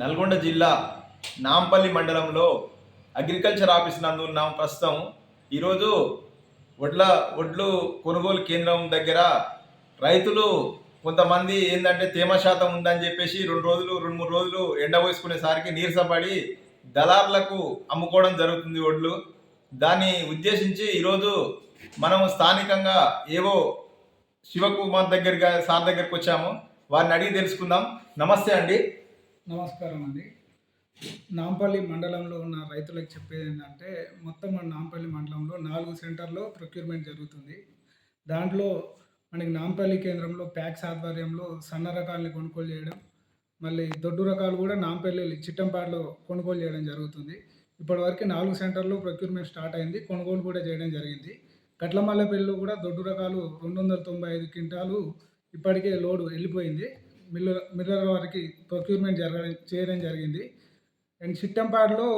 నల్గొండ జిల్లా నాంపల్లి మండలంలో agriculture office నందు ఉన్నాం. ప్రస్తుతం ఈరోజు వడ్ల వడ్లు కొనుగోలు కేంద్రం దగ్గర రైతులు కొంతమంది ఏంటంటే తేమ శాతం ఉందని చెప్పేసి రెండు రోజులు రెండు మూడు రోజులు ఎండ పోసుకునేసరికి నీరసపడి దళారులకు అమ్ముకోవడం జరుగుతుంది వడ్లు. దాన్ని ఉద్దేశించి ఈరోజు మనం స్థానికంగా ఏవో శివకుమార్ దగ్గర సార్ దగ్గరికి వచ్చాము వారిని అడిగి తెలుసుకుందాం. నమస్తే అండి. నమస్కారం అండి నాంపల్లి మండలంలో ఉన్న రైతులకు చెప్పేది ఏంటంటే మొత్తం మన నాంపల్లి మండలంలో నాలుగు సెంటర్లో ప్రొక్యూర్మెంట్ జరుగుతుంది. దాంట్లో మనకి నాంపల్లి కేంద్రంలో ప్యాక్స్ ఆధ్వర్యంలో సన్న రకాలని కొనుగోలు చేయడం మళ్ళీ దొడ్డు రకాలు కూడా నాంపల్లి చిట్టంపాడులో కొనుగోలు చేయడం జరుగుతుంది. ఇప్పటివరకు నాలుగు సెంటర్లో ప్రొక్యూర్మెంట్ స్టార్ట్ అయింది కొనుగోలు కూడా చేయడం జరిగింది. గట్లమల్లపల్లిలో కూడా దొడ్డు రకాలు రెండు వందల తొంభై ఐదు క్వింటాలు ఇప్పటికే లోడు వెళ్ళిపోయింది. మిల్లర్ మిల్లర్ వారికి ప్రొక్యూర్మెంట్ జరగడం చేయడం జరిగింది. అండ్ చిట్టంపాడులో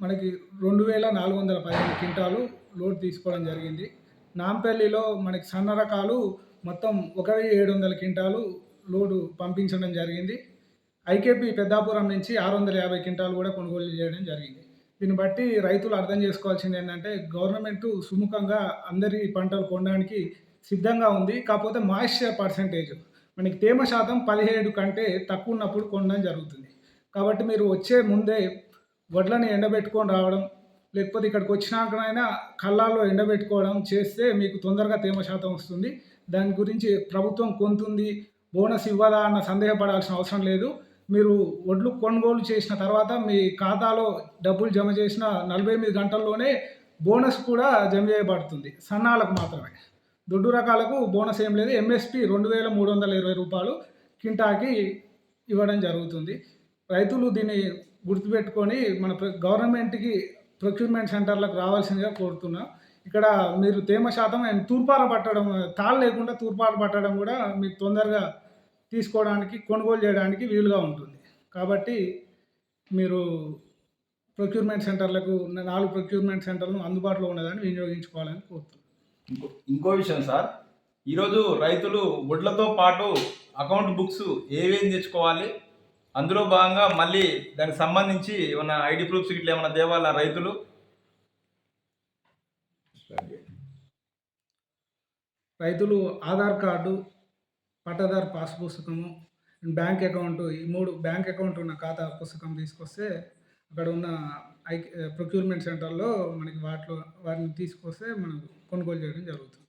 మనకి రెండు వేల నాలుగు వందల పదిహేను క్వింటాలు లోడ్ తీసుకోవడం జరిగింది. నాంపల్లిలో మనకి సన్న రకాలు మొత్తం ఒక వెయ్యి ఏడు వందల క్వింటాలు లోడు పంపించడం జరిగింది. ఐకేపీ పెద్దాపురం నుంచి ఆరు వందల యాభై క్వింటాలు కూడా కొనుగోలు చేయడం జరిగింది. దీన్ని బట్టి రైతులు అర్థం చేసుకోవాల్సింది ఏంటంటే గవర్నమెంట్ సుముఖంగా అందరి పంటలు కొనడానికి సిద్ధంగా ఉంది. కాకపోతే మాయిశ్చర్ పర్సంటేజ్ మనకి తేమ శాతం పదిహేడు కంటే తక్కువ ఉన్నప్పుడు కొనడం జరుగుతుంది. కాబట్టి మీరు వచ్చే ముందే వడ్లని ఎండబెట్టుకొని రావడం లేకపోతే ఇక్కడికి వచ్చినాకనైనా కళ్ళాల్లో ఎండబెట్టుకోవడం చేస్తే మీకు తొందరగా తేమ శాతం వస్తుంది. దాని గురించి ప్రభుత్వం కొంతుంది బోనస్ ఇవ్వదా అన్న సందేహపడాల్సిన అవసరం లేదు. మీరు వడ్లు కొనుగోలు చేసిన తర్వాత మీ ఖాతాలో డబ్బులు జమ చేసిన నలభై ఎనిమిది గంటల్లోనే బోనస్ కూడా జమ చేయబడుతుంది సన్నాలకు మాత్రమే. దొడ్డు రకాలకు బోనస్ ఏం లేదు. ఎంఎస్పి రెండు వేల మూడు వందల ఇరవై రూపాయలు కింటాకి ఇవ్వడం జరుగుతుంది. రైతులు దీన్ని గుర్తుపెట్టుకొని మన ప్ర- గవర్నమెంట్కి ప్రొక్యూర్మెంట్ సెంటర్లకు రావాల్సిందిగా కోరుతున్నా. ఇక్కడ మీరు తేమ శాతం అండ్ తూర్పార పట్టడం తాళ్ళు లేకుండా తూర్పార పట్టడం కూడా మీకు తొందరగా తీసుకోవడానికి కొనుగోలు చేయడానికి వీలుగా ఉంటుంది. కాబట్టి మీరు ప్రొక్యూర్మెంట్ సెంటర్లకు నాలుగు ప్రొక్యూర్మెంట్ సెంటర్లు అందుబాటులో ఉన్నదాన్ని వినియోగించుకోవాలని కోరుతున్నాను. ఇంకో ఇంకో విషయం సార్. ఈరోజు రైతులు వడ్లతో పాటు అకౌంట్ బుక్స్ ఏవేం తెచ్చుకోవాలి? అందులో భాగంగా మళ్ళీ దానికి సంబంధించి ఏమైనా ఐడి ప్రూఫ్స్ ఇట్లా ఏమైనా దేవాలా రైతులు? రైతులు ఆధార్ కార్డు పట్టాదారు పాస్ పుస్తకము బ్యాంక్ అకౌంట్ ఈ మూడు బ్యాంక్ అకౌంట్ ఉన్న ఖాతా పుస్తకం తీసుకొస్తే అక్కడ ఉన్న ఐ ప్రొక్యూర్మెంట్ సెంటర్లో మనకి వాటిలో వాటిని తీసుకొస్తే మనం కొనుగోలు చేయడం జరుగుతుంది.